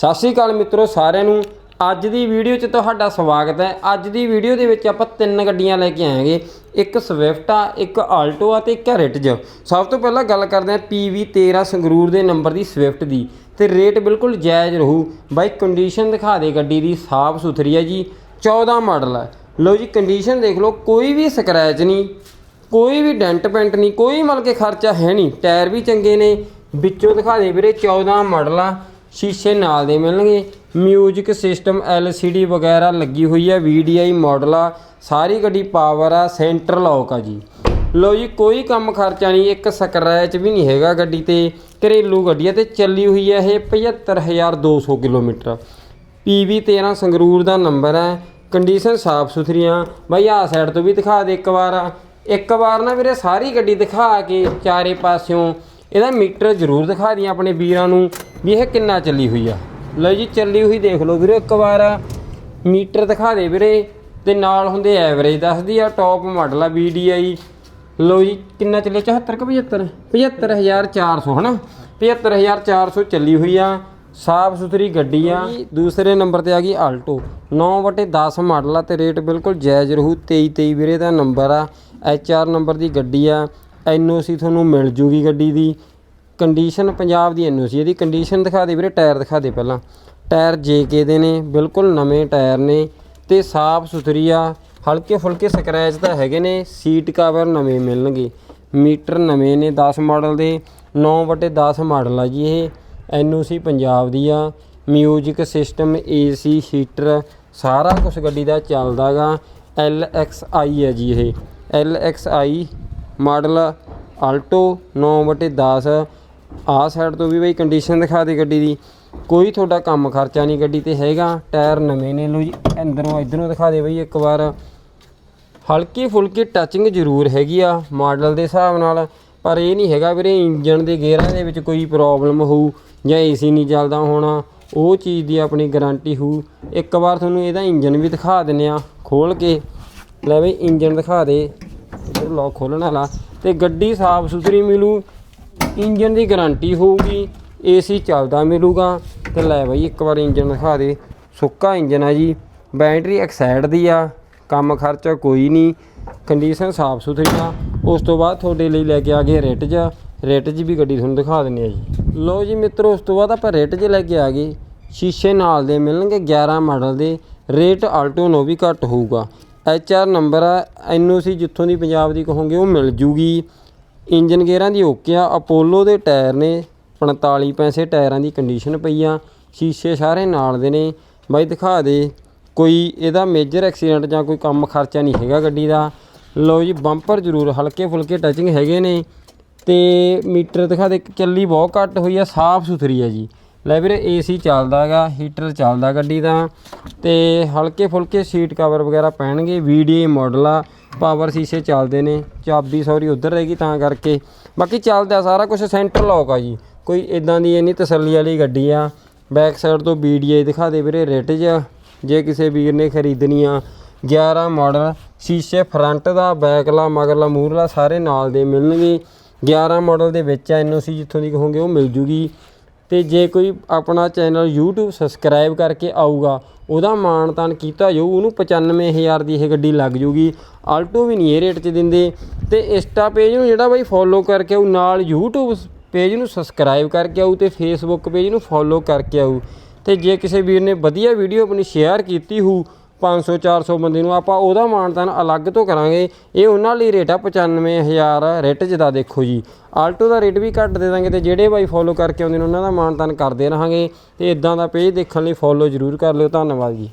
ਸਤਿ ਸ਼੍ਰੀ ਅਕਾਲ ਮਿੱਤਰੋ, ਸਾਰਿਆਂ ਨੂੰ। ਅੱਜ ਦੀ ਵੀਡੀਓ 'ਚ ਤੁਹਾਡਾ ਸਵਾਗਤ ਹੈ। ਅੱਜ ਦੀ ਵੀਡੀਓ ਦੇ ਵਿੱਚ ਆਪਾਂ ਤਿੰਨ ਗੱਡੀਆਂ ਲੈ ਕੇ ਆਏਗੇ। ਇੱਕ ਸਵਿਫਟ ਆ, ਇੱਕ ਆਲਟੋ ਆ ਤੇ ਇੱਕ ਰਿਟਜ ਸਭ ਤੋਂ ਪਹਿਲਾਂ ਗੱਲ ਕਰਦੇ ਹਾਂ PV 13 ਸੰਗਰੂਰ ਦੇ ਨੰਬਰ ਦੀ ਸਵਿਫਟ ਦੀ। ਤੇ ਰੇਟ ਬਿਲਕੁਲ ਜਾਇਜ਼ ਰਹੂ। ਬਾਈ ਕੰਡੀਸ਼ਨ ਦਿਖਾ ਦੇ ਗੱਡੀ ਦੀ। ਸਾਫ਼ ਸੁਥਰੀ ਹੈ ਜੀ। 14 ਮਾਡਲ ਹੈ ਲਓ ਜੀ ਕੰਡੀਸ਼ਨ ਦੇਖ ਲਓ। ਕੋਈ ਵੀ ਸਕ੍ਰੈਚ ਨਹੀਂ, ਕੋਈ ਵੀ ਡੈਂਟ ਪੈਂਟ ਨਹੀਂ, ਕੋਈ ਮਤਲਬ ਕਿ ਖਰਚਾ ਹੈ ਨਹੀਂ। ਟਾਇਰ ਵੀ ਚੰਗੇ ਨੇ। ਵਿੱਚੋਂ ਦਿਖਾ ਦੇ ਵੀਰੇ 14 ਮਾਡਲ ਆ। ਸ਼ੀਸ਼ੇ ਨਾਲ ਦੇ ਮਿਲਣਗੇ। ਮਿਊਜ਼ਿਕ ਸਿਸਟਮ LCD ਵਗੈਰਾ ਲੱਗੀ ਹੋਈ ਹੈ VDI ਮਾਡਲ ਆ, ਸਾਰੀ ਗੱਡੀ ਪਾਵਰ ਆ ਸੈਂਟਰ ਲੌਕ ਆ ਜੀ। ਲੋ ਜੀ, ਕੋਈ ਕੰਮ ਖਰਚਾ ਨਹੀਂ, ਇੱਕ ਸਕ੍ਰੈਚ ਵੀ ਨਹੀਂ ਹੈਗਾ ਗੱਡੀ ਤੇ। ਘਰੇਲੂ ਗੱਡੀ ਆ ਤੇ ਚੱਲੀ ਹੋਈ ਹੈ ਇਹ 75200 ਕਿਲੋਮੀਟਰ। PV 13 ਸੰਗਰੂਰ ਦਾ ਨੰਬਰ ਹੈ ਕੰਡੀਸ਼ਨ ਸਾਫ਼ ਸੁਥਰੀਆਂ ਬਾਈ ਆ ਸਾਈਡ ਤੋਂ ਵੀ ਦਿਖਾ ਦੇ ਇੱਕ ਵਾਰ। ਇੱਕ ਵਾਰ ਨਾ ਵੀਰੇ, ਸਾਰੀ ਗੱਡੀ ਦਿਖਾ ਕੇ ਚਾਰੇ ਪਾਸਿਓਂ ਇਹਦਾ ਮੀਟਰ ਜ਼ਰੂਰ ਦਿਖਾ ਦੀ ਆਪਣੇ ਵੀਰਾਂ ਨੂੰ ਵੀ ਇਹ ਕਿੰਨਾ ਚੱਲੀ ਹੋਈ ਆ। ਲਓ ਜੀ ਚੱਲੀ ਹੋਈ ਦੇਖ ਲਓ ਵੀਰੇ ਇੱਕ ਵਾਰ ਮੀਟਰ ਦਿਖਾ ਦੇ ਵੀਰੇ ਤੇ ਨਾਲ ਹੁੰਦੇ ਐਵਰੇਜ ਦੱਸਦੀ ਆ ਟੌਪ ਮਾਡਲ ਆ VDI ਲਓ ਜੀ ਕਿੰਨਾ ਚੱਲਿਆ? 74 ਕਿ 75 75400 ਹਨਾ? 75400 ਚੱਲੀ ਹੋਈ ਆ ਸਾਫ਼ ਸੁਥਰੀ ਗੱਡੀ ਆ। ਦੂਸਰੇ ਨੰਬਰ ਤੇ ਆ ਗਈ ਆਲਟੋ 9/10 ਮਾਡਲ ਆ ਤੇ ਰੇਟ ਬਿਲਕੁਲ ਜਾਇਜ਼ ਰਹੂ। 23 23 ਵੀਰੇ ਦਾ ਨੰਬਰ ਆ। HR ਨੰਬਰ ਦੀ ਗੱਡੀ ਆ। NOC ਤੁਹਾਨੂੰ ਮਿਲ ਜੂਗੀ ਗੱਡੀ ਦੀ। ਕੰਡੀਸ਼ਨ ਪੰਜਾਬ ਦੀ NOC ਇਹਦੀ ਕੰਡੀਸ਼ਨ ਦਿਖਾ ਦੇ ਵੀਰੇ ਟਾਇਰ ਦਿਖਾ ਦੇ ਪਹਿਲਾਂ। ਟਾਇਰ JK ਦੇ ਨੇ, ਬਿਲਕੁਲ ਨਵੇਂ ਟਾਇਰ ਨੇ ਤੇ ਸਾਫ਼ ਸੁਥਰੀ ਆ ਹਲਕੇ ਫੁਲਕੇ ਸਕ੍ਰੈਚ ਤਾਂ ਹੈਗੇ ਨੇ ਸੀਟ ਕਵਰ ਨਵੇਂ ਮਿਲਣਗੇ। ਮੀਟਰ ਨਵੇਂ ਨੇ 10 ਮਾਡਲ ਦੇ 9/10 ਮਾਡਲ ਆ ਜੀ ਇਹ NOC ਪੰਜਾਬ ਦੀ ਆ ਮਿਊਜ਼ਿਕ ਸਿਸਟਮ AC ਹੀਟਰ ਸਾਰਾ ਕੁਝ ਗੱਡੀ ਦਾ ਚੱਲਦਾਗਾ LXI ਹੈ ਜੀ ਇਹ। LXI ਮਾਡਲ ਆਲਟੋ 9/10 ਆਹ ਸਾਈਡ ਤੋਂ ਵੀ ਬਈ ਕੰਡੀਸ਼ਨ ਦਿਖਾ ਦੇ ਗੱਡੀ ਦੀ। ਕੋਈ ਤੁਹਾਡਾ ਕੰਮ ਖਰਚਾ ਨਹੀਂ ਗੱਡੀ ਤੇ ਹੈਗਾ। ਟਾਇਰ ਨਵੇਂ ਨੇ ਲੋ ਜੀ, ਅੰਦਰੋਂ ਇਧਰੋਂ ਦਿਖਾ ਦੇ ਬਈ ਇੱਕ ਵਾਰ। ਹਲਕੀ ਫੁਲਕੀ ਟੱਚਿੰਗ ਜ਼ਰੂਰ ਹੈਗੀ ਆ ਮਾਡਲ ਦੇ ਹਿਸਾਬ ਨਾਲ, ਪਰ ਇਹ ਨਹੀਂ ਹੈਗਾ ਵੀਰੇ ਇੰਜਨ ਦੇ ਗੇਅਰਾਂ ਦੇ ਵਿੱਚ ਕੋਈ ਪ੍ਰੋਬਲਮ ਹੋਊ ਜਾਂ ਏਸੀ ਨਹੀਂ ਚੱਲਦਾ ਹੋਣਾ। ਉਹ ਚੀਜ਼ ਦੀ ਆਪਣੀ ਗਾਰੰਟੀ ਹੋਊ। ਇੱਕ ਵਾਰ ਤੁਹਾਨੂੰ ਇਹਦਾ ਇੰਜਨ ਵੀ ਦਿਖਾ ਦਿੰਨੇ ਆ, ਖੋਲ ਕੇ। ਲੈ ਬਈ ਇੰਜਨ ਦਿਖਾ ਦੇ। ਇਧਰ ਲੌਕ ਖੋਲਣ ਵਾਲਾ। ਤੇ ਗੱਡੀ ਸਾਫ਼ ਸੁਥਰੀ ਮਿਲੂ। ਇੰਜਨ ਦੀ ਗਾਰੰਟੀ ਹੋਊਗੀ, ਏਸੀ ਚੱਲਦਾ ਮਿਲੂਗਾ। ਤੇ ਲੈ ਬਾਈ, ਇੱਕ ਵਾਰ ਇੰਜਨ ਦਿਖਾ ਦੇ। ਸੁੱਕਾ ਇੰਜਨ ਆ ਜੀ, ਬੈਟਰੀ ਐਕਸਾਈਡ ਦੀ ਆ, ਕੰਮ ਖਰਚਾ ਕੋਈ ਨਹੀਂ ਕੰਡੀਸ਼ਨ ਸਾਫ਼ ਸੁਥਰੀ ਆ। ਉਸ ਤੋਂ ਬਾਅਦ ਤੁਹਾਡੇ ਲਈ ਲੈ ਕੇ ਆ ਗਏ ਰੇਟ ਜਿਹਾ। ਰੇਟ 'ਚ ਵੀ ਗੱਡੀ ਤੁਹਾਨੂੰ ਦਿਖਾ ਦਿੰਨੇ ਆ ਜੀ। ਲੋ ਜੀ ਮਿੱਤਰੋ, ਉਸ ਤੋਂ ਬਾਅਦ ਆਪਾਂ ਰੇਟ 'ਚ ਲੈ ਕੇ ਆ ਗਏ। ਸ਼ੀਸ਼ੇ ਨਾਲ ਦੇ ਮਿਲਣਗੇ 11 ਮਾਡਲ ਦੇ। ਰੇਟ ਆਲਟੋ ਨੋ ਵੀ ਘੱਟ ਹੋਊਗਾ। ਐਚ ਆਰ ਨੰਬਰ ਆ ਐਨਓਸੀ ਜਿੱਥੋਂ ਦੀ ਪੰਜਾਬ ਦੀ ਕਹੋਗੇ ਉਹ ਮਿਲ ਜੂਗੀ। ਇੰਜਨ ਗੇਅਰਾਂ ਦੀ ਓਕੇ ਆ ਅਪੋਲੋ ਦੇ ਟਾਇਰ ਨੇ 45 ਪੈਸੇ ਟਾਇਰਾਂ ਦੀ ਕੰਡੀਸ਼ਨ ਪਈ ਆ ਸ਼ੀਸ਼ੇ ਸਾਰੇ ਨਾਲ ਦੇ ਨੇ। ਬਾਈ ਦਿਖਾ ਦੇ, ਕੋਈ ਇਹਦਾ ਮੇਜਰ ਐਕਸੀਡੈਂਟ ਜਾਂ ਕੋਈ ਕੰਮ ਖਰਚਾ ਨਹੀਂ ਹੈਗਾ ਗੱਡੀ ਦਾ। ਲਓ ਜੀ ਬੰਪਰ ਜ਼ਰੂਰ ਹਲਕੇ ਫੁਲਕੇ ਟੱਚਿੰਗ ਹੈਗੇ ਨੇ। ਤੇ ਮੀਟਰ ਦਿਖਾ ਦੇ ਚੱਲੀ ਬਹੁਤ ਘੱਟ ਹੋਈ ਆ, ਸਾਫ਼ ਸੁਥਰੀ ਆ ਜੀ। ਲੈ ਵੀਰੇ ਏਸੀ ਚੱਲਦਾ ਹੈਗਾ ਹੀਟਰ ਚੱਲਦਾ ਗੱਡੀ ਦਾ। ਤੇ ਹਲਕੇ ਫੁਲਕੇ ਸੀਟ ਕਵਰ ਵਗੈਰਾ ਪੈਣਗੇ VDA ਮਾਡਲ ਆ। ਪਾਵਰ ਸ਼ੀਸ਼ੇ ਚੱਲਦੇ ਨੇ, ਚਾਬੀ ਸੌਰੀ ਉਧਰ ਰਹੇਗੀ ਤਾਂ ਕਰਕੇ। ਬਾਕੀ ਚੱਲਦਾ ਸਾਰਾ ਕੁਝ ਸੈਂਟਰ ਲੌਕ ਆ ਜੀ। ਕੋਈ ਇਦਾਂ ਦੀ ਇੰਨੀ ਤਸੱਲੀ ਵਾਲੀ ਗੱਡੀ ਆ। ਬੈਕ ਸਾਈਡ ਤੋਂ VDA ਦਿਖਾ ਦੇ ਵੀਰੇ ਰਿਟਜ ਜੇ ਕਿਸੇ ਵੀਰ ਨੇ ਖਰੀਦਣੀ ਆ 11 ਮਾਡਲ ਸ਼ੀਸ਼ੇ ਫਰੰਟ ਦਾ ਬੈਕਲਾ ਮਗਰਲਾ ਮੂਹਰਲਾ, ਸਾਰੇ ਨਾਲ ਦੇ ਮਿਲਣਗੇ। 11 ਮਾਡਲ ਦੇ ਵਿੱਚ ਐਨਓਸੀ ਜਿੱਥੋਂ ਦੀ ਕਹੋਗੇ ਉਹ ਮਿਲ ਜੂਗੀ। ਅਤੇ ਜੇ ਕੋਈ ਆਪਣਾ ਚੈਨਲ ਯੂਟਿਊਬ ਸਬਸਕ੍ਰਾਈਬ ਕਰਕੇ ਆਊਗਾ, ਉਹਦਾ ਮਾਣ ਤਾਣ ਕੀਤਾ ਜਾਊ, ਉਹਨੂੰ 95000 ਦੀ ਇਹ ਗੱਡੀ ਲੱਗ ਜੂਗੀ। ਆਲਟੋ ਵੀ ਨਹੀਂ ਇਹ ਰੇਟ 'ਚ ਦਿੰਦੇ। ਅਤੇ ਇੰਸਟਾ ਪੇਜ ਨੂੰ ਜਿਹੜਾ ਬਾਈ ਫੋਲੋ ਕਰਕੇ ਆਊ, ਨਾਲ ਯੂਟਿਊਬ ਪੇਜ ਨੂੰ ਸਬਸਕ੍ਰਾਈਬ ਕਰਕੇ ਆਊ ਅਤੇ ਫੇਸਬੁੱਕ ਪੇਜ ਨੂੰ ਫੋਲੋ ਕਰਕੇ ਆਊ। ਅਤੇ ਜੇ ਕਿਸੇ ਵੀਰ ਨੇ ਵਧੀਆ ਵੀਡੀਓ ਆਪਣੀ ਸ਼ੇਅਰ ਕੀਤੀ ਹੋਊ 500 400 ਬੰਦੇ ਨੂੰ ਆਪਾਂ ਉਹਦਾ ਮਾਨਤਾਨ ਅਲੱਗ ਤੋਂ ਕਰਾਂਗੇ। ਇਹ ਉਹਨਾਂ ਲਈ ਰੇਟ ਆ 95000 ਰੇਟ ਜਿਹਦਾ ਦੇਖੋ ਜੀ। ਆਲਟੋ ਦਾ ਰੇਟ ਵੀ ਘੱਟ ਦੇ ਦਾਂਗੇ ਤੇ ਜਿਹੜੇ ਬਾਈ ਫੋਲੋ ਕਰਕੇ ਆਉਂਦੇ ਨੇ, ਉਹਨਾਂ ਦਾ ਮਾਨਤਾਨ ਕਰਦੇ ਰਹਾਂਗੇ। ਤੇ ਇਦਾਂ ਦਾ ਪੇਜ ਦੇਖਣ ਲਈ ਫੋਲੋ ਜ਼ਰੂਰ ਕਰ ਲਿਓ। ਧੰਨਵਾਦ ਜੀ।